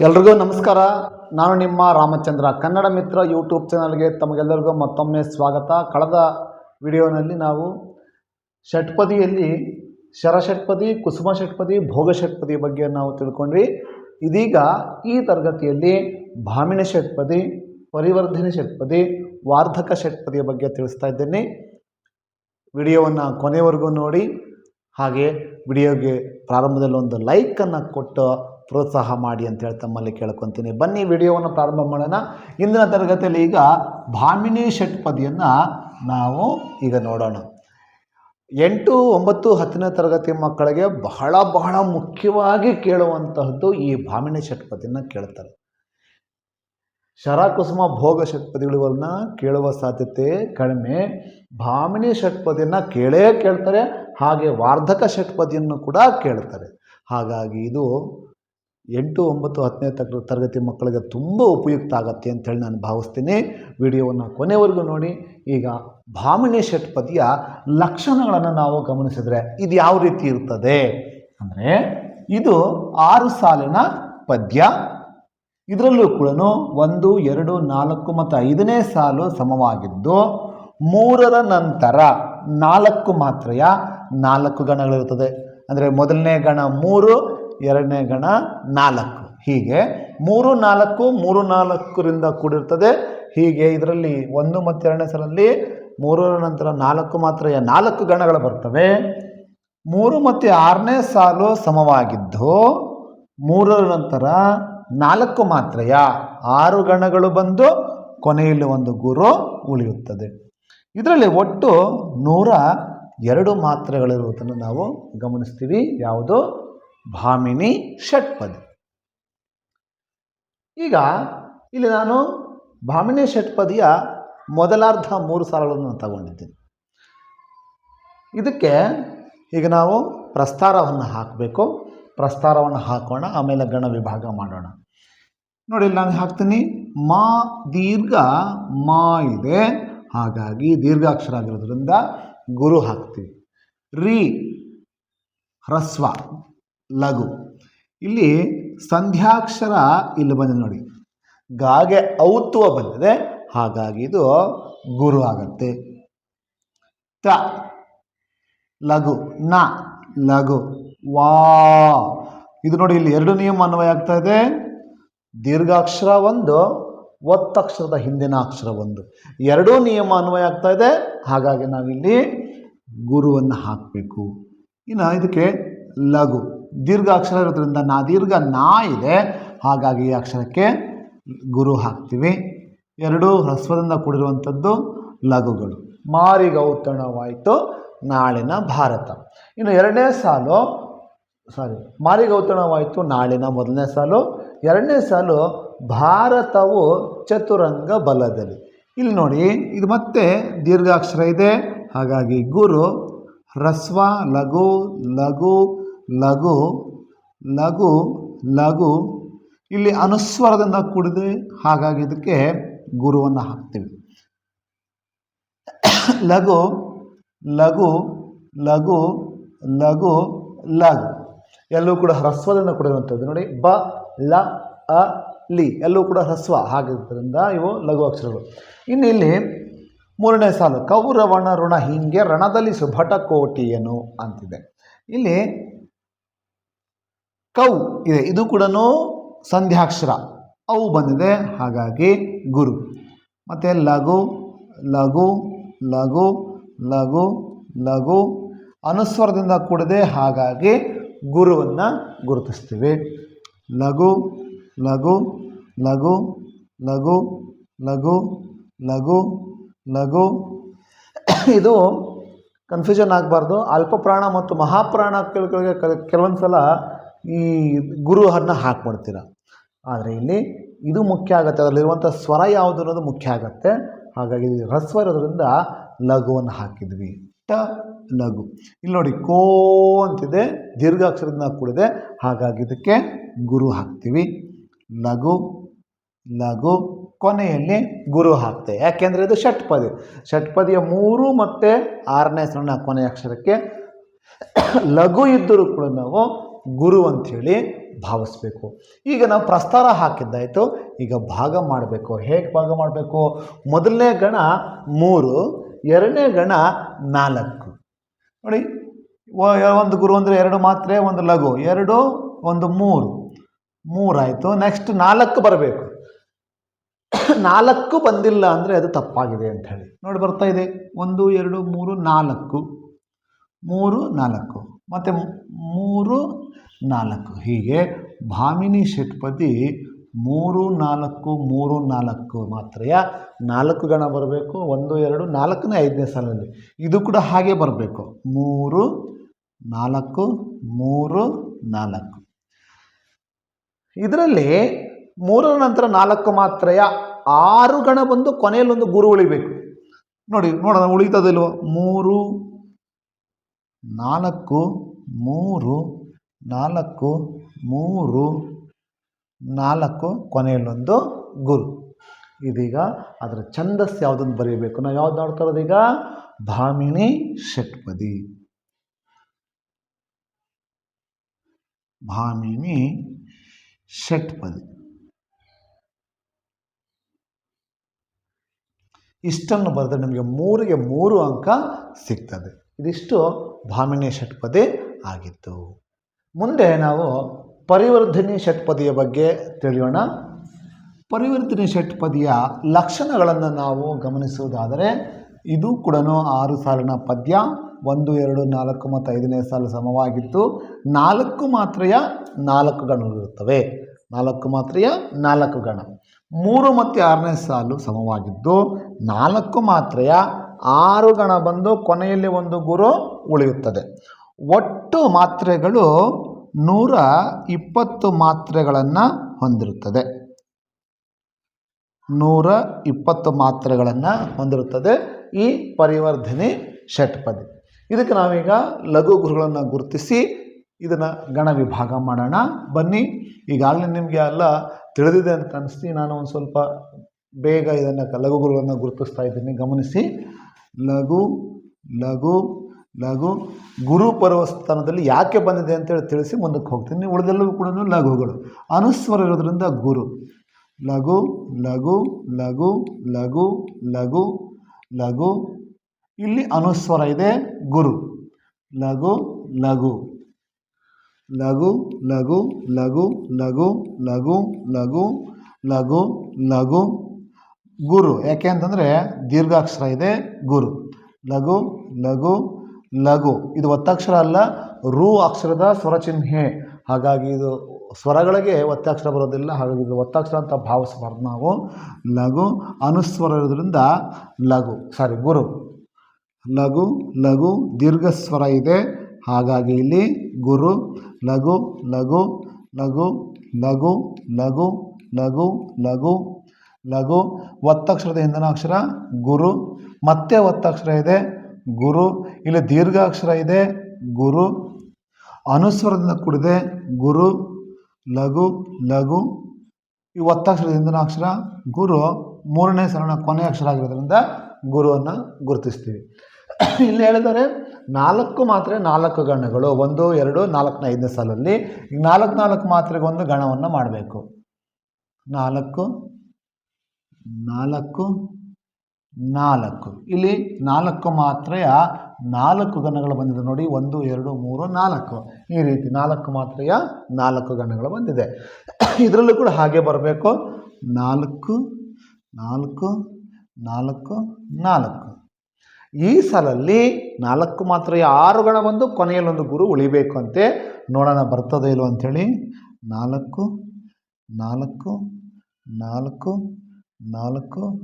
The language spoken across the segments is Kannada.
ಎಲ್ರಿಗೂ ನಮಸ್ಕಾರ. ನಾನು ನಿಮ್ಮ ರಾಮಚಂದ್ರ, ಕನ್ನಡ ಮಿತ್ರ ಯೂಟ್ಯೂಬ್ ಚಾನಲ್ಗೆ ತಮಗೆಲ್ಲರಿಗೂ ಮತ್ತೊಮ್ಮೆ ಸ್ವಾಗತ. ಕಳೆದ ವಿಡಿಯೋನಲ್ಲಿ ನಾವು ಷಟ್ಪದಿಯಲ್ಲಿ ಶರಷಟ್ಪದಿ ಕುಸುಮ ಷಟ್ಪದಿ, ಭೋಗ ಷಟ್ಪದಿ ಬಗ್ಗೆ ನಾವು ತಿಳ್ಕೊಂಡ್ವಿ. ಇದೀಗ ಈ ತರಗತಿಯಲ್ಲಿ ಭಾಮಿನ ಷಟ್ಪದಿ, ಪರಿವರ್ಧನೆ ಷಟ್ಪದಿ, ವಾರ್ಧಕ ಷಟ್ಪದಿಯ ಬಗ್ಗೆ ತಿಳಿಸ್ತಾ ಇದ್ದೇನೆ. ವಿಡಿಯೋವನ್ನು ಕೊನೆವರೆಗೂ ನೋಡಿ. ಹಾಗೆ ವಿಡಿಯೋಗೆ ಪ್ರಾರಂಭದಲ್ಲಿ ಒಂದು ಲೈಕನ್ನು ಕೊಟ್ಟು ಪ್ರೋತ್ಸಾಹ ಮಾಡಿ ಅಂತ ಹೇಳಿ ತಮ್ಮಲ್ಲಿ ಕೇಳ್ಕೊತೀನಿ. ಬನ್ನಿ, ವಿಡಿಯೋವನ್ನು ಪ್ರಾರಂಭ ಮಾಡೋಣ. ಇಂದಿನ ತರಗತಿಯಲ್ಲಿ ಈಗ ಭಾಮಿನಿ ಷಟ್ಪದಿಯನ್ನು ನಾವು ಈಗ ನೋಡೋಣ. ಎಂಟು, ಒಂಬತ್ತು, ಹತ್ತನೇ ತರಗತಿ ಮಕ್ಕಳಿಗೆ ಬಹಳ ಬಹಳ ಮುಖ್ಯವಾಗಿ ಕೇಳುವಂತಹದ್ದು ಈ ಭಾಮಿನಿ ಷಟ್ಪದಿಯನ್ನು ಕೇಳ್ತಾರೆ. ಶರಕುಸುಮ ಭೋಗ ಷಟ್ಪದಿಗಳನ್ನ ಕೇಳುವ ಸಾಧ್ಯತೆ ಕಡಿಮೆ. ಭಾಮಿನಿ ಷಟ್ಪದಿಯನ್ನು ಕೇಳೇ ಕೇಳ್ತಾರೆ. ಹಾಗೆ ವಾರ್ಧಕ ಷಟ್ಪದಿಯನ್ನು ಕೂಡ ಕೇಳ್ತಾರೆ. ಹಾಗಾಗಿ ಇದು ಎಂಟು ಒಂಬತ್ತು ಹತ್ತನೇ ತಗ ತರಗತಿ ಮಕ್ಕಳಿಗೆ ತುಂಬ ಉಪಯುಕ್ತ ಆಗತ್ತೆ ಅಂತೇಳಿ ನಾನು ಭಾವಿಸ್ತೀನಿ. ವಿಡಿಯೋವನ್ನು ಕೊನೆವರೆಗೂ ನೋಡಿ. ಈಗ ಭಾಮಿನಿ ಷಟ್ಪದಿಯ ಲಕ್ಷಣಗಳನ್ನು ನಾವು ಗಮನಿಸಿದರೆ ಇದು ಯಾವ ರೀತಿ ಇರ್ತದೆ? ಅಂದರೆ ಇದು ಆರು ಸಾಲಿನ ಪದ್ಯ. ಇದರಲ್ಲೂ ಕೂಡ ಒಂದು, ಎರಡು, ನಾಲ್ಕು ಮತ್ತು ಐದನೇ ಸಾಲು ಸಮವಾಗಿದ್ದು, ಮೂರರ ನಂತರ ನಾಲ್ಕು ಮಾತ್ರೆಯ ನಾಲ್ಕು ಗಣಗಳಿರುತ್ತದೆ. ಅಂದರೆ ಮೊದಲನೇ ಗಣ ಮೂರು ಎರಡನೇ ಗಣ ನಾಲ್ಕು. ಹೀಗೆ ಮೂರು ನಾಲ್ಕು, ಮೂರು ನಾಲ್ಕರಿಂದ ಕೂಡಿರ್ತದೆ. ಹೀಗೆ ಇದರಲ್ಲಿ ಒಂದು ಮತ್ತು ಎರಡನೇ ಸಾಲಲ್ಲಿ ಮೂರರ ನಂತರ ನಾಲ್ಕು ಮಾತ್ರ ನಾಲ್ಕು ಗಣಗಳು ಬರ್ತವೆ. ಮೂರು ಮತ್ತು ಆರನೇ ಸಾಲು ಸಮವಾಗಿದ್ದು ಮೂರರ ನಂತರ ನಾಲ್ಕು ಮಾತ್ರೆಯ ಆರು ಗಣಗಳು ಬಂದು ಕೊನೆಯಲ್ಲಿ ಒಂದು ಗುರು ಉಳಿಯುತ್ತದೆ. ಇದರಲ್ಲಿ ಒಟ್ಟು ನೂರ ಎರಡು ಮಾತ್ರೆಗಳಿರುವುದನ್ನು ನಾವು ಗಮನಿಸ್ತೀವಿ. ಯಾವುದು? ಭಾಮಿನಿ ಷಟ್ಪದಿ. ಈಗ ಇಲ್ಲಿ ನಾನು ಭಾಮಿನಿ ಷಟ್ಪದಿಯ ಮೊದಲಾರ್ಧ ಮೂರು ಸಾಲುಗಳನ್ನು ನಾನು ತಗೊಂಡಿದ್ದೀನಿ. ಇದಕ್ಕೆ ಈಗ ನಾವು ಪ್ರಸ್ತಾರವನ್ನು ಹಾಕಬೇಕು. ಪ್ರಸ್ತಾರವನ್ನು ಹಾಕೋಣ, ಆಮೇಲೆ ಗಣ ವಿಭಾಗ ಮಾಡೋಣ. ನೋಡಿ ನಾನು ಹಾಕ್ತೀನಿ. ಮಾ ದೀರ್ಘ ಮಾ ಇದೆ. ಹಾಗಾಗಿ ದೀರ್ಘಾಕ್ಷರ ಆಗಿರೋದ್ರಿಂದ ಗುರು ಹಾಕ್ತೀವಿ. ರಿ ಹ್ರಸ್ವ. ಲಘು. ಇಲ್ಲಿ ಸಂಧ್ಯಾಕ್ಷರ ಇಲ್ಲಿ ಬಂದಿದೆ ನೋಡಿ. ಗಾಗೆ ಔತ್ವ ಬಂದಿದೆ. ಹಾಗಾಗಿ ಇದು ಗುರು ಆಗತ್ತೆ. ತ. ಲಘು. ನ. ಲಘು. ವಾ. ಇದು ನೋಡಿ ಇಲ್ಲಿ ಎರಡು ನಿಯಮ ಅನ್ವಯ ಆಗ್ತಾ ಇದೆ. ದೀರ್ಘಾಕ್ಷರ ಒಂದು, ಒತ್ತಕ್ಷರದ ಹಿಂದಿನ ಅಕ್ಷರ ಒಂದು. ಎರಡೂ ನಿಯಮ ಅನ್ವಯ ಆಗ್ತಾ ಇದೆ. ಹಾಗಾಗಿ ನಾವಿಲ್ಲಿ ಗುರುವನ್ನು ಹಾಕಬೇಕು. ಇನ್ನು ಇದಕ್ಕೆ ಲಘು. ದೀರ್ಘಾಕ್ಷರ ಇರೋದ್ರಿಂದ ನಾ ದೀರ್ಘ ನಾ ಇದೆ, ಹಾಗಾಗಿ ಈ ಅಕ್ಷರಕ್ಕೆ ಗುರು ಹಾಕ್ತೀವಿ. ಎರಡು ಹ್ರಸ್ವದಿಂದ ಕೂಡಿರುವಂಥದ್ದು ಲಘುಗಳು. ಮಾರಿಗೌತಣವಾಯಿತು ನಾಳಿನ ಭಾರತ. ಇನ್ನು ಎರಡನೇ ಸಾಲು ಸಾರಿ ಮಾರಿಗೌತಣವಾಯಿತು ನಾಳಿನ ಮೊದಲನೇ ಸಾಲು. ಎರಡನೇ ಸಾಲು, ಭಾರತವು ಚತುರಂಗ ಬಲದಲ್ಲಿ. ಇಲ್ಲಿ ನೋಡಿ, ಇದು ಮತ್ತೆ ದೀರ್ಘಾಕ್ಷರ ಇದೆ, ಹಾಗಾಗಿ ಗುರು, ಹ್ರಸ್ವ, ಲಘು ಲಘು ಲಘು ಲಘು ಲಘು. ಇಲ್ಲಿ ಅನುಸ್ವರದಿಂದ ಕೂಡಿದೆ. ಹಾಗಾಗಿ ಇದಕ್ಕೆ ಗುರುವನ್ನು ಹಾಕ್ತೀವಿ. ಲಘು ಲಘು ಲಘು ಲಘು ಲಘು. ಎಲ್ಲೂ ಕೂಡ ಹ್ರಸ್ವದಿಂದ ಕೂಡಿರುವಂಥದ್ದು. ನೋಡಿ, ಬ, ಲ, ಅ, ಲಿ. ಎಲ್ಲೂ ಕೂಡ ಹ್ರಸ್ವ ಹಾಗಿದ್ದರಿಂದ ಇವು ಲಘು ಅಕ್ಷರಗಳು. ಇನ್ನು ಇಲ್ಲಿ ಮೂರನೇ ಸಾಲು, ಕೌರವಣ ಋಣ ಹಿಂಗೆ ರಣದಲ್ಲಿ ಸುಭಟ ಕೋಟಿಯನು ಅಂತಿದೆ. ಇಲ್ಲಿ ಕೌ ಇದೆ. ಇದು ಕೂಡ ಸಂಧ್ಯಾಕ್ಷರ. ಅವು ಬಂದಿದೆ. ಹಾಗಾಗಿ ಗುರು. ಮತ್ತು ಲಘು ಲಘು ಲಘು ಲಘು ಲಘು ಅನುಸ್ವರದಿಂದ ಕೂಡಿದೆ ಹಾಗಾಗಿ ಗುರುವನ್ನು ಗುರುತಿಸ್ತೀವಿ. ಲಘು ಲಘು ಲಘು ಲಘು ಲಘು ಲಘು ಲಘು. ಇದು ಕನ್ಫ್ಯೂಷನ್ ಆಗಬಾರ್ದು. ಅಲ್ಪಪ್ರಾಣ ಮತ್ತು ಮಹಾಪ್ರಾಣ ಕೆಲವೊಂದು ಸಲ ಈ ಗುರುವನ್ನು ಹಾಕ್ಬಿಡ್ತೀರ. ಆದರೆ ಇಲ್ಲಿ ಇದು ಮುಖ್ಯ ಆಗುತ್ತೆ. ಅದರಲ್ಲಿರುವಂಥ ಸ್ವರ ಯಾವುದು ಅನ್ನೋದು ಮುಖ್ಯ ಆಗುತ್ತೆ. ಹಾಗಾಗಿ ಇದು ಹ್ರಸ್ವ ಇರೋದ್ರಿಂದ ಲಘುವನ್ನು ಹಾಕಿದ್ವಿ. ಟ, ಲಘು. ಇಲ್ಲಿ ನೋಡಿ ಕೋ ಅಂತಿದೆ. ದೀರ್ಘಾಕ್ಷರದಿಂದ ಕೂಡಿದೆ. ಹಾಗಾಗಿ ಇದಕ್ಕೆ ಗುರು ಹಾಕ್ತೀವಿ. ಲಘು ಲಘು. ಕೊನೆಯಲ್ಲಿ ಗುರು ಹಾಕ್ತೆ. ಯಾಕೆಂದರೆ ಇದು ಷಟ್ಪದಿ ಷಟ್ಪದಿಯ ಮೂರು ಮತ್ತು ಆರನೇ ಸಣ್ಣ ಕೊನೆಯ ಅಕ್ಷರಕ್ಕೆ ಲಘು ಇದ್ದರೂ ಕೂಡ ನಾವು ಗುರು ಅಂಥೇಳಿ ಭಾವಿಸ್ಬೇಕು. ಈಗ ನಾವು ಪ್ರಸ್ತಾರ ಹಾಕಿದ್ದಾಯಿತು, ಈಗ ಭಾಗ ಮಾಡಬೇಕು. ಹೇಗೆ ಭಾಗ ಮಾಡಬೇಕು? ಮೊದಲನೇ ಗಣ ಮೂರು, ಎರಡನೇ ಗಣ ನಾಲ್ಕು. ನೋಡಿ ಒಂದು ಗುರು ಅಂದರೆ ಎರಡು ಮಾತ್ರೆ, ಒಂದು ಲಘು. ಎರಡು, ಒಂದು ಮೂರು. ಮೂರಾಯಿತು. ನೆಕ್ಸ್ಟ್ ನಾಲ್ಕು ಬರಬೇಕು. ನಾಲ್ಕು ಬಂದಿಲ್ಲ ಅಂದರೆ ಅದು ತಪ್ಪಾಗಿದೆ ಅಂತ ಹೇಳಿ ನೋಡಿ ಬರ್ತಾ ಇದೆ. ಒಂದು, ಎರಡು, ಮೂರು, ನಾಲ್ಕು. ಮೂರು, ನಾಲ್ಕು. ಮತ್ತು ಮೂರು, ನಾಲ್ಕು. ಹೀಗೆ ಭಾಮಿನಿ ಷಟ್ಪದಿ ಮೂರು, ನಾಲ್ಕು ಮೂರು, ನಾಲ್ಕು ಮಾತ್ರೆಯ ನಾಲ್ಕು ಗಣ ಬರಬೇಕು, ಒಂದು, ಎರಡು, ನಾಲ್ಕನೇ, ಐದನೇ ಸಾಲಲ್ಲಿ. ಇದು ಕೂಡ ಹಾಗೆ ಬರಬೇಕು. ಮೂರು, ನಾಲ್ಕು ಮೂರು, ನಾಲ್ಕು. ಇದರಲ್ಲಿ ಮೂರರ ನಂತರ ನಾಲ್ಕು ಮಾತ್ರೆಯ ಆರು ಗಣ ಬಂದು ಕೊನೆಯಲ್ಲೊಂದು ಗುರು ಉಳಿಬೇಕು. ನೋಡಿ, ನೋಡೋಣ, ಉಳಿತದಿಲ್ವ? ಮೂರು ನಾಲ್ಕು, ಮೂರು ನಾಲ್ಕು ಮೂರು, ನಾಲ್ಕು ಕೊನೆಯಲ್ಲೊಂದು ಗುರು. ಇದೀಗ ಅದರ ಛಂದಸ್ ಯಾವುದನ್ನು ಬರೀಬೇಕು? ನಾವು ಯಾವ್ದು ನೋಡ್ತಾ ಈಗ? ಭಾಮಿನಿ ಷಟ್ಪದಿ. ಭಾಮಿನಿ ಷಟ್ಪದಿ. ಇಷ್ಟನ್ನು ಬರೆದ್ರೆ ನಿಮಗೆ ಮೂರಿಗೆ ಮೂರು ಅಂಕ ಸಿಗ್ತದೆ. ಇದಿಷ್ಟು ಭಾಮಿನಿ ಷಟ್ಪದಿ ಆಗಿತ್ತು. ಮುಂದೆ ನಾವು ಪರಿವರ್ಧಿನಿ ಷಟ್ಪದಿಯ ಬಗ್ಗೆ ತಿಳಿಯೋಣ. ಪರಿವರ್ತನೆ ಷಟ್ಪದಿಯ ಲಕ್ಷಣಗಳನ್ನು ನಾವು ಗಮನಿಸುವುದಾದರೆ, ಇದು ಕೂಡ ಆರು ಸಾಲಿನ ಪದ್ಯ, ಒಂದು, ಎರಡು, ನಾಲ್ಕು ಮತ್ತು ಐದನೇ ಸಾಲು ಸಮವಾಗಿದ್ದು ನಾಲ್ಕು ಮಾತ್ರೆಯ ನಾಲ್ಕು ಗಣಗಳಿರುತ್ತವೆ. ನಾಲ್ಕು ಮಾತ್ರೆಯ ನಾಲ್ಕು ಗಣ. ಮೂರು ಮತ್ತು ಆರನೇ ಸಾಲು ಸಮವಾಗಿದ್ದು ನಾಲ್ಕು ಮಾತ್ರೆಯ ಆರು ಗಣ ಬಂದು ಕೊನೆಯಲ್ಲಿ ಒಂದು ಗುರು ಉಳಿಯುತ್ತದೆ. ಒಟ್ಟು ಮಾತ್ರೆಗಳು ನೂರ ಇಪ್ಪತ್ತು ಮಾತ್ರೆಗಳನ್ನು ಹೊಂದಿರುತ್ತದೆ. ನೂರ ಇಪ್ಪತ್ತು ಮಾತ್ರೆಗಳನ್ನು ಹೊಂದಿರುತ್ತದೆ ಈ ಪರಿವರ್ಧನೆ ಷಟ್ಪದಿ ಇದಕ್ಕೆ ನಾವೀಗ ಲಘು ಗುರುಗಳನ್ನು ಗುರುತಿಸಿ ಇದನ್ನು ಗಣ ವಿಭಾಗ ಮಾಡೋಣ. ಬನ್ನಿ, ಈಗಾಗಲೇ ನಿಮಗೆ ಎಲ್ಲ ತಿಳಿದಿದೆ ಅಂತ ಅನಿಸ್ತಿ. ನಾನು ಒಂದು ಸ್ವಲ್ಪ ಬೇಗ ಇದನ್ನು ಲಘು ಗುರುಗಳನ್ನು ಗುರುತಿಸ್ತಾ ಇದ್ದೀನಿ. ಗಮನಿಸಿ. ಲಘು ಲಘು ಲಘು. ಗುರು ಪರ್ವಸ್ಥಾನದಲ್ಲಿ ಯಾಕೆ ಬಂದಿದೆ ಅಂತೇಳಿ ತಿಳಿಸಿ ಮುಂದಕ್ಕೆ ಹೋಗ್ತೀನಿ. ಉಳಿದೆಲ್ಲವೂ ಕೂಡ ಲಘುಗಳು. ಅನುಸ್ವರ ಇರೋದ್ರಿಂದ ಗುರು. ಲಘು ಲಘು ಲಘು ಲಘು ಲಘು ಲಘು. ಇಲ್ಲಿ ಅನುಸ್ವರ ಇದೆ, ಗುರು. ಲಘು ಲಘು. ಲಘು ಲಘು ಲಘು ಲಘು ಲಘು ಲಘು ಲಘು ಲಘು ಗುರು. ಯಾಕೆ ಅಂತಂದರೆ ದೀರ್ಘಾಕ್ಷರ ಇದೆ, ಗುರು. ಲಘು ಲಘು ಲಘು ಇದು ಒತ್ತಕ್ಷರ ಅಲ್ಲ, ರು ಅಕ್ಷರದ ಸ್ವರ ಚಿಹ್ನೆ. ಹಾಗಾಗಿ ಇದು ಸ್ವರಗಳಿಗೆ ಒತ್ತಾಕ್ಷರ ಬರೋದಿಲ್ಲ, ಹಾಗಾಗಿ ಇದು ಒತ್ತಾಕ್ಷರ ಅಂತ ಭಾವಿಸಬಾರ್ದು ನಾವು. ಲಘು ಅನುಸ್ವರ ಇರೋದ್ರಿಂದ ಲಘು ಸಾರಿ ಗುರು. ಲಘು ಲಘು ದೀರ್ಘ ಸ್ವರ ಇದೆ ಹಾಗಾಗಿ ಇಲ್ಲಿ ಗುರು, ಲಘು ಲಘು ಲಘು ಲಘು ಲಘು ಲಘು ಲಘು ಲಘು. ಒತ್ತಕ್ಷರದ ಹಿಂದಿನ ಅಕ್ಷರ ಗುರು. ಮತ್ತೆ ಒತ್ತಕ್ಷರ ಇದೆ ಗುರು. ಇಲ್ಲಿ ದೀರ್ಘಾಕ್ಷರ ಇದೆ ಗುರು. ಅನುಸ್ವರದಿಂದ ಕೂಡಿದೆ ಗುರು, ಲಘು ಲಘು. ಈ ಒತ್ತಕ್ಷರದ ಹಿಂದಿನ ಅಕ್ಷರ ಗುರು. ಮೂರನೇ ಸರಣ ಕೊನೆಯ ಅಕ್ಷರ ಆಗಿರೋದ್ರಿಂದ ಗುರುವನ್ನು ಗುರುತಿಸ್ತೀವಿ. ಇಲ್ಲಿ ಹೇಳಿದರೆ ನಾಲ್ಕು ಮಾತ್ರೆ ನಾಲ್ಕು ಗಣಗಳು, ಒಂದು, ಎರಡು ನಾಲ್ಕನ ಐದನೇ ಸಾಲಲ್ಲಿ. ನಾಲ್ಕು ನಾಲ್ಕು ಮಾತ್ರೆಗೆ ಒಂದು ಗಣವನ್ನು ಮಾಡಬೇಕು. ನಾಲ್ಕು ನಾಲ್ಕು ನಾಲ್ಕು. ಇಲ್ಲಿ ನಾಲ್ಕು ಮಾತ್ರೆಯ ನಾಲ್ಕು ಗಣಗಳು ಬಂದಿದೆ ನೋಡಿ, ಒಂದು, ಎರಡು, ಮೂರು, ನಾಲ್ಕು. ಈ ರೀತಿ ನಾಲ್ಕು ಮಾತ್ರೆಯ ನಾಲ್ಕು ಗಣಗಳು ಬಂದಿದೆ. ಇದರಲ್ಲೂ ಕೂಡ ಹಾಗೆ ಬರಬೇಕು. ನಾಲ್ಕು ನಾಲ್ಕು ನಾಲ್ಕು ನಾಲ್ಕು. ಈ ಸಾಲಲ್ಲಿ ನಾಲ್ಕು ಮಾತ್ರ ಆರು ಗಣ ಬಂದು ಕೊನೆಯಲ್ಲೊಂದು ಗುರು ಉಳಿಬೇಕು ಅಂತೆ. ನೋಡೋಣ ಬರ್ತದೆ ಇಲ್ಲೋ ಅಂಥೇಳಿ. ನಾಲ್ಕು ನಾಲ್ಕು ನಾಲ್ಕು ನಾಲ್ಕು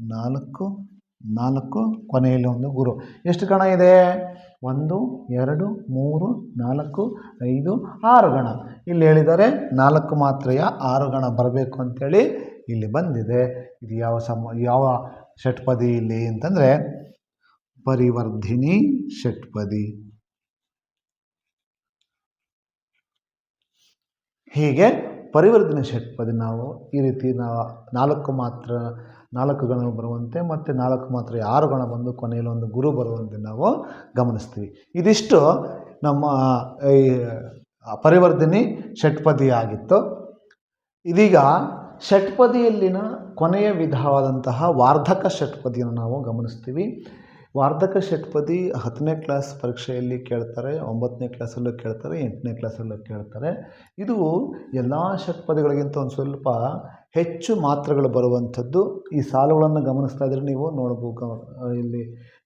ನಾಲ್ಕು ನಾಲ್ಕು, ಕೊನೆಯಲ್ಲಿ ಒಂದು ಗುರು. ಎಷ್ಟು ಗಣ ಇದೆ? ಒಂದು, ಎರಡು, ಮೂರು, ನಾಲ್ಕು, ಐದು, ಆರು ಗಣ. ಇಲ್ಲಿ ಹೇಳಿದರೆ ನಾಲ್ಕು ಮಾತ್ರೆಯ ಆರು ಗಣ ಬರಬೇಕು ಅಂಥೇಳಿ ಇಲ್ಲಿ ಬಂದಿದೆ. ಇದು ಯಾವ ಸಮ, ಯಾವ ಷಟ್ಪದಿ ಇಲ್ಲಿ ಅಂತಂದರೆ ಪರಿವರ್ಧಿನಿ ಷಟ್ಪದಿ. ಹೀಗೆ ಪರಿವರ್ಧನೆ ಷಟ್ಪದಿ ನಾವು ಈ ರೀತಿ ನಾವು ನಾಲ್ಕು ಮಾತ್ರ, ನಾಲ್ಕು ಗಣ ಬರುವಂತೆ ಮತ್ತು ನಾಲ್ಕು ಮಾತ್ರ ಆರು ಗಣ ಬಂದು ಕೊನೆಯಲ್ಲಿ ಒಂದು ಗುರು ಬರುವಂತೆ ನಾವು ಗಮನಿಸ್ತೀವಿ. ಇದಿಷ್ಟು ನಮ್ಮ ಈ ಪರಿವರ್ಧಿನಿ ಷಟ್ಪದಿ ಆಗಿತ್ತು ಇದೀಗ ಷಟ್ಪದಿಯಲ್ಲಿನ ಕೊನೆಯ ವಿಧವಾದಂತಹ ವಾರ್ಧಕ ಷಟ್ಪದಿಯನ್ನು ನಾವು ಗಮನಿಸ್ತೀವಿ. ವಾರ್ಧಕ ಷಟ್ಪದಿ ಹತ್ತನೇ ಕ್ಲಾಸ್ ಪರೀಕ್ಷೆಯಲ್ಲಿ ಕೇಳ್ತಾರೆ, ಒಂಬತ್ತನೇ ಕ್ಲಾಸಲ್ಲೂ ಕೇಳ್ತಾರೆ, ಎಂಟನೇ ಕ್ಲಾಸಲ್ಲೂ ಕೇಳ್ತಾರೆ. ಇದು ಎಲ್ಲ ಷಟ್ಪದಿಗಳಿಗಿಂತ ಒಂದು ಸ್ವಲ್ಪ ಹೆಚ್ಚು ಮಾತ್ರೆಗಳು ಬರುವಂಥದ್ದು. ಈ ಸಾಲುಗಳನ್ನು ಗಮನಿಸ್ತಾ ಇದ್ರೆ ನೀವು ನೋಡ್ಬೋದು ಇಲ್ಲಿ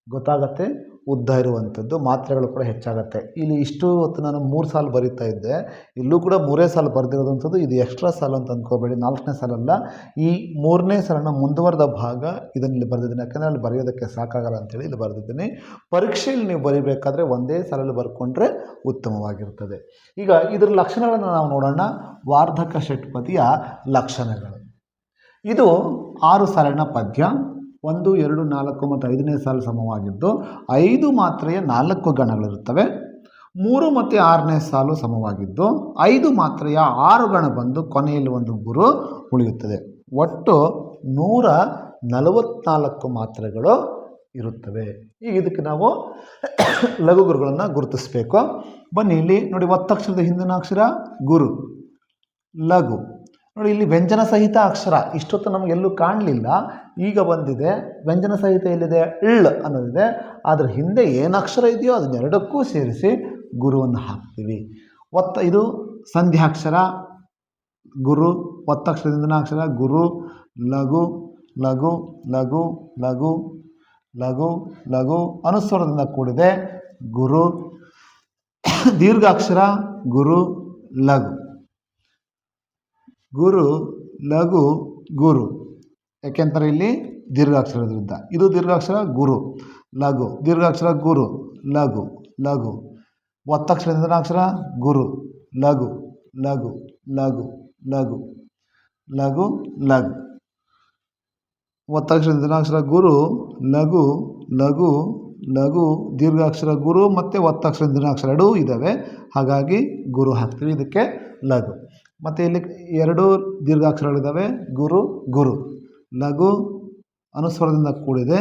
ಗೊತ್ತಾಗತ್ತೆ, ಉದ್ದ ಇರುವಂಥದ್ದು, ಮಾತ್ರೆಗಳು ಕೂಡ ಹೆಚ್ಚಾಗತ್ತೆ. ಇಲ್ಲಿ ಇಷ್ಟು ಹೊತ್ತು ನಾನು ಮೂರು ಸಾಲು ಬರಿತಾ ಇದ್ದೆ. ಇಲ್ಲೂ ಕೂಡ ಮೂರೇ ಸಾಲು ಬರೆದಿರೋದಂಥದ್ದು, ಇದು ಎಕ್ಸ್ಟ್ರಾ ಸಾಲು ಅಂತ ಅಂದ್ಕೋಬೇಡಿ ನಾಲ್ಕನೇ ಸಾಲಲ್ಲ. ಈ ಮೂರನೇ ಸಾಲನ ಮುಂದುವರೆದ ಭಾಗ ಇದರಲ್ಲಿ ಬರೆದಿದ್ದೀನಿ, ಯಾಕಂದರೆ ಅಲ್ಲಿ ಬರೆಯೋದಕ್ಕೆ ಸಾಕಾಗಲ್ಲ ಅಂತೇಳಿ ಇಲ್ಲಿ ಬರೆದಿದ್ದೀನಿ. ಪರೀಕ್ಷೆಯಲ್ಲಿ ನೀವು ಬರಿಬೇಕಾದ್ರೆ ಒಂದೇ ಸಾಲಲ್ಲಿ ಬರ್ಕೊಂಡ್ರೆ ಉತ್ತಮವಾಗಿರ್ತದೆ ಈಗ ಇದರ ಲಕ್ಷಣಗಳನ್ನು ನಾವು ನೋಡೋಣ. ವಾರ್ಧಕ ಷಟ್ಪದಿಯ ಲಕ್ಷಣಗಳು. ಇದು ಆರು ಸಾಲಿನ ಪದ್ಯ. ಒಂದು, ಎರಡು, ನಾಲ್ಕು ಮತ್ತು ಐದನೇ ಸಾಲು ಸಮವಾಗಿದ್ದು ಐದು ಮಾತ್ರೆಯ ನಾಲ್ಕು ಗಣಗಳಿರುತ್ತವೆ. ಮೂರು ಮತ್ತು ಆರನೇ ಸಾಲು ಸಮವಾಗಿದ್ದು ಐದು ಮಾತ್ರೆಯ ಆರು ಗಣ ಬಂದು ಕೊನೆಯಲ್ಲಿ ಒಂದು ಗುರು ಉಳಿಯುತ್ತದೆ. ಒಟ್ಟು ನೂರ ನಲವತ್ನಾಲ್ಕು ಮಾತ್ರೆಗಳು ಇರುತ್ತವೆ. ಈಗ ಇದಕ್ಕೆ ನಾವು ಲಘು ಗುರುಗಳನ್ನು ಗುರುತಿಸಬೇಕು. ಬನ್ನಿ ಇಲ್ಲಿ ನೋಡಿ ಒತ್ತಕ್ಷರದ ಹಿಂದಿನ ಅಕ್ಷರ ಗುರು, ಲಘು. ನೋಡಿ, ಇಲ್ಲಿ ವ್ಯಂಜನ ಸಹಿತ ಅಕ್ಷರ. ಇಷ್ಟೊತ್ತು ನಮಗೆಲ್ಲೂ ಕಾಣಲಿಲ್ಲ. ಈಗ ಬಂದಿದೆ. ವ್ಯಂಜನ ಸಹಿತ ಎಲ್ಲಿದೆ? ಇಳ್ ಅನ್ನೋದಿದೆ. ಅದರ ಹಿಂದೆ ಏನು ಅಕ್ಷರ ಇದೆಯೋ ಅದನ್ನೆರಡಕ್ಕೂ ಸೇರಿಸಿ ಗುರುವನ್ನು ಹಾಕ್ತೀವಿ. ಒತ್ತ ಇದು ಸಂಧ್ಯಾಕ್ಷರ ಗುರು, ಒತ್ತಕ್ಷರದಿಂದ ಅಕ್ಷರ. ಗುರು, ಲಘು ಲಘು ಲಘು ಲಘು ಲಘು ಲಘು ಅನುಸ್ವರದಿಂದ ಕೂಡಿದೆ. ಗುರು, ದೀರ್ಘಾಕ್ಷರ, ಗುರು, ಲಘು. ಗುರು, ಲಘು, ಗುರು. ಯಾಕೆಂತಾರೆ ಇಲ್ಲಿ ದೀರ್ಘಾಕ್ಷರದಿಂದ ಇದು ದೀರ್ಘಾಕ್ಷರ ಗುರು, ಲಘು. ದೀರ್ಘಾಕ್ಷರ ಗುರು, ಲಘು ಲಘು. ಒತ್ತಕ್ಷರದಿಂದ ಅಕ್ಷರ ಗುರು. ಲಘು ಲಘು ಲಘು ಲಘು. ಲಘು ಲಘು. ಒತ್ತಕ್ಷರದಿಂದ ಅಕ್ಷರ ಗುರು, ಲಘು ಲಘು ಲಘು, ದೀರ್ಘಾಕ್ಷರ, ಗುರು ಮತ್ತು ಒತ್ತಕ್ಷರ ದೀರ್ಘಾಕ್ಷರ ಎರಡೂ ಇದ್ದಾವೆ ಹಾಗಾಗಿ ಗುರು ಹಾಕ್ತೀವಿ. ಇದಕ್ಕೆ ಲಘು. ಮತ್ತು ಇಲ್ಲಿ ಎರಡು ದೀರ್ಘಾಕ್ಷರಗಳಿದ್ದಾವೆ ಗುರು ಗುರು. ಲಘು ಅನುಸ್ವರದಿಂದ ಕೂಡಿದೆ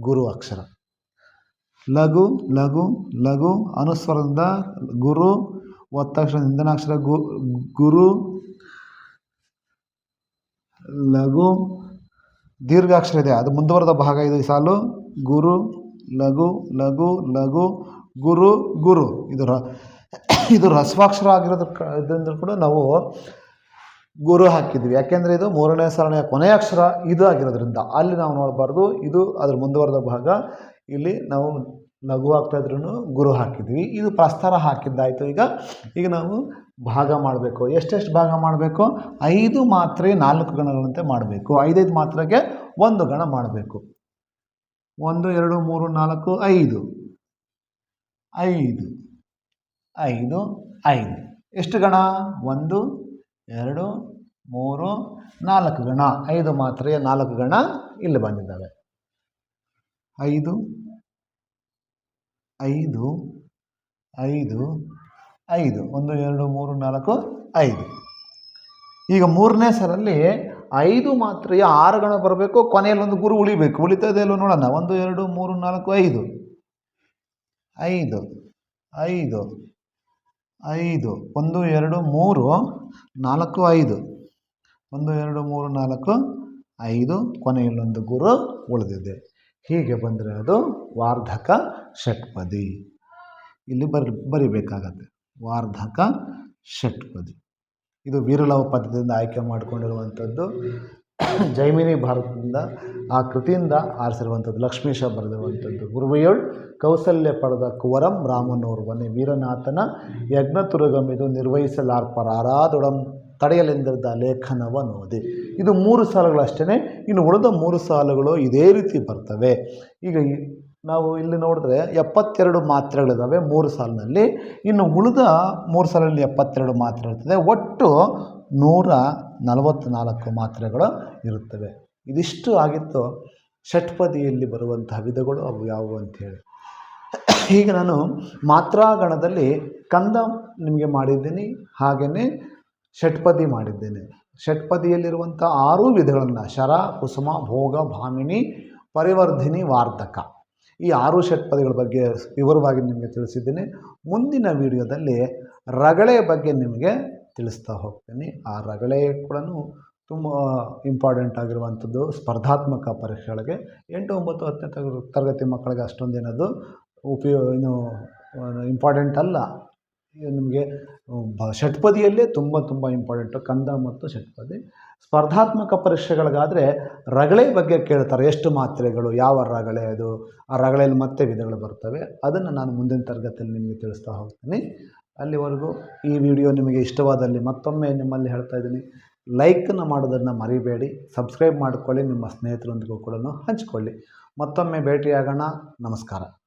ಗುರು ಅಕ್ಷರ. ಲಘು ಲಘು ಲಘು ಅನುಸ್ವರದಿಂದ ಗುರು, ಒತ್ತಕ್ಷರ ನಿಂದನಾಕ್ಷರ ಗುರು, ಲಘು, ದೀರ್ಘಾಕ್ಷರ ಇದೆ. ಅದು ಮುಂದುವರೆದ ಭಾಗ ಇದೆ ಸಾಲು. ಗುರು ಲಘು ಲಘು ಲಘು, ಗುರು ಗುರು. ಇದು ರ ಇದು ರಸ್ವಾಕ್ಷರ ಆಗಿರೋದ್ರ ಇದರಿಂದ ಕೂಡ ನಾವು ಗುರು ಹಾಕಿದ್ವಿ. ಯಾಕೆಂದರೆ ಇದು ಮೂರನೇ, ಸರಣಿಯ ಕೊನೆಯ ಅಕ್ಷರ ಇದು ಆಗಿರೋದ್ರಿಂದ. ಅಲ್ಲಿ ನಾವು ನೋಡಬಾರ್ದು. ಇದು ಅದ್ರ ಮುಂದುವರೆದ ಭಾಗ. ಇಲ್ಲಿ ನಾವು ಲಘು ಆಗ್ತಾ ಇದ್ರೂ ಗುರು ಹಾಕಿದ್ವಿ. ಇದು ಪ್ರಸ್ತಾರ ಹಾಕಿದ್ದಾಯಿತು ಈಗ. ಈಗ ನಾವು ಭಾಗ ಮಾಡಬೇಕು. ಎಷ್ಟೆಷ್ಟು ಭಾಗ ಮಾಡಬೇಕು? ಐದು ಮಾತ್ರೆ ನಾಲ್ಕು ಗಣಗಳಂತೆ ಮಾಡಬೇಕು. ಐದೈದು ಮಾತ್ರೆಗೆ ಒಂದು ಗಣ ಮಾಡಬೇಕು. ಒಂದು, ಎರಡು, ಮೂರು, ನಾಲ್ಕು, ಐದು. ಐದು. ಐದು ಐದು. ಎಷ್ಟು ಗಣ? ಒಂದು, ಎರಡು, ಮೂರು, ನಾಲ್ಕು ಗಣ. ಐದು ಮಾತ್ರೆಯ ನಾಲ್ಕು ಗಣ ಇಲ್ಲಿ ಬಂದಿದ್ದಾವೆ. ಐದು ಐದು ಐದು ಐದು. ಒಂದು, ಎರಡು, ಮೂರು, ನಾಲ್ಕು, ಐದು. ಈಗ ಮೂರನೇ ಸರಲ್ಲಿ ಐದು ಮಾತ್ರ ಆರು ಗಣ ಬರಬೇಕು, ಕೊನೆಯಲ್ಲಿ ಒಂದು ಗುರು ಉಳಿಬೇಕು. ಉಳಿತದೆ ಇಲ್ಲೋ ನೋಡೋಣ? ಒಂದು, ಎರಡು, ಮೂರು, ನಾಲ್ಕು, ಐದು. ಐದು ಐದು ಐದು. ಒಂದು, ಎರಡು, ಮೂರು, ನಾಲ್ಕು, ಐದು. ಒಂದು, ಎರಡು, ಮೂರು, ನಾಲ್ಕು, ಐದು. ಕೊನೆಯಲ್ಲೊಂದು ಗುರು ಉಳಿದಿದೆ. ಹೀಗೆ ಬಂದರೆ ಅದು ವಾರ್ಧಕ ಷಟ್ಪದಿ. ಇಲ್ಲಿ ಬರ್, ಬರಿಬೇಕಾಗತ್ತೆ. ವಾರ್ಧಕ ಷಟ್ಪದಿ. ಇದು ವೀರಲವ ಪದ್ಯದಿಂದ ಆಯ್ಕೆ ಮಾಡಿಕೊಂಡಿರುವಂಥದ್ದು. ಜೈಮಿನಿ ಭಾರತದಿಂದ ಆ ಕೃತಿಯಿಂದ ಆರಿಸಿರುವಂಥದ್ದು, ಲಕ್ಷ್ಮೀಶ ಬರೆದಿರುವಂಥದ್ದು. ಗುರುವಯೋಳ್ ಕೌಸಲ್ಯ ಪಡೆದ ಕುವರಂ ರಾಮನೋರ್ವನೆ ವೀರನಾಥನ ಯಜ್ಞತುರುಗಮಿದು ನಿರ್ವಹಿಸಲಾರ್ಪರಾರಾದೊಡಂ ತಡೆಯಲೆಂದಿದ್ದ ಲೇಖನವ ನೋದಿ. ಇದು ಮೂರು ಸಾಲುಗಳಷ್ಟೇ ಇನ್ನು ಉಳಿದ ಮೂರು ಸಾಲುಗಳು ಇದೇ ರೀತಿ ಬರ್ತವೆ. ಈಗ ನಾವು ಇಲ್ಲಿ ನೋಡಿದ್ರೆ ಎಪ್ಪತ್ತೆರಡು ಮಾತ್ರೆಗಳಿದ್ದಾವೆ ಮೂರು ಸಾಲಿನಲ್ಲಿ. ಇನ್ನು ಉಳಿದ ಮೂರು ಸಾಲಲ್ಲಿ ಎಪ್ಪತ್ತೆರಡು ಮಾತ್ರೆ ಇರ್ತದೆ. ಒಟ್ಟು ನೂರ ನಲವತ್ತ್ನಾಲ್ಕು ಮಾತ್ರೆಗಳು ಇರುತ್ತವೆ. ಇದಿಷ್ಟು ಆಗಿತ್ತು. ಷಟ್ಪದಿಯಲ್ಲಿ ಬರುವಂತಹ ವಿಧಗಳು ಅವು ಯಾವುವು ಅಂಥೇಳಿ ಈಗ ನಾನು ಮಾತ್ರಾಗಣದಲ್ಲಿ ಕಂದ ನಿಮಗೆ ಮಾಡಿದ್ದೀನಿ. ಹಾಗೆಯೇ ಷಟ್ಪದಿ ಮಾಡಿದ್ದೇನೆ. ಷಟ್ಪದಿಯಲ್ಲಿರುವಂಥ ಆರು ವಿಧಗಳನ್ನು ಶರ, ಕುಸುಮ, ಭೋಗ, ಭಾಮಿನಿ, ಪರಿವರ್ಧಿನಿ, ವಾರ್ಧಕ. ಈ ಆರು ಷಟ್ಪದಿಗಳ ಬಗ್ಗೆ ವಿವರವಾಗಿ ನಿಮಗೆ ತಿಳಿಸಿದ್ದೀನಿ. ಮುಂದಿನ ವಿಡಿಯೋದಲ್ಲಿ ರಗಳೆ ಬಗ್ಗೆ ನಿಮಗೆ ತಿಳಿಸ್ತಾ ಹೋಗ್ತೀನಿ. ಆ ರಗಳೆ ಕೂಡ ತುಂಬ ಇಂಪಾರ್ಟೆಂಟ್ ಆಗಿರುವಂಥದ್ದು. ಸ್ಪರ್ಧಾತ್ಮಕ ಪರೀಕ್ಷೆಗಳಿಗೆ ಎಂಟು, ಒಂಬತ್ತು, ಹತ್ತನೇ ತರಗ ತರಗತಿ ಮಕ್ಕಳಿಗೆ ಅಷ್ಟೊಂದೇನದು ಉಪಯೋ, ಏನು ಇಂಪಾರ್ಟೆಂಟ್ ಅಲ್ಲ. ನಿಮಗೆ ಷಟ್ಪದಿಯಲ್ಲೇ ತುಂಬ ತುಂಬ ಇಂಪಾರ್ಟೆಂಟು ಕಂದ ಮತ್ತು ಷಟ್ಪದಿ. ಸ್ಪರ್ಧಾತ್ಮಕ ಪರೀಕ್ಷೆಗಳಿಗಾದರೆ ರಗಳೆ ಬಗ್ಗೆ ಕೇಳ್ತಾರೆ, ಎಷ್ಟು ಮಾತ್ರೆಗಳು, ಯಾವ ರಗಳೆ ಅದು, ಆ ರಗಳೆಯಲ್ಲಿ ಮತ್ತೆ ವಿಧಗಳು ಬರ್ತವೆ. ಅದನ್ನು ನಾನು ಮುಂದಿನ ತರಗತಿಯಲ್ಲಿ ನಿಮಗೆ ತಿಳಿಸ್ತಾ ಹೋಗ್ತೀನಿ. ಅಲ್ಲಿವರೆಗೂ ಈ ವಿಡಿಯೋ ನಿಮಗೆ ಇಷ್ಟವಾದಲ್ಲಿ ಮತ್ತೊಮ್ಮೆ ನಿಮ್ಮಲ್ಲಿ ಹೇಳ್ತಾ ಇದ್ದೀನಿ. ಲೈಕನ್ನು ಮಾಡೋದನ್ನು ಮರಿಬೇಡಿ, ಸಬ್ಸ್ಕ್ರೈಬ್ ಮಾಡಿಕೊಳ್ಳಿ, ನಿಮ್ಮ ಸ್ನೇಹಿತರೊಂದಿಗೂ ಕೂಡ ಹಂಚಿಕೊಳ್ಳಿ. ಮತ್ತೊಮ್ಮೆ ಭೇಟಿಯಾಗೋಣ. ನಮಸ್ಕಾರ.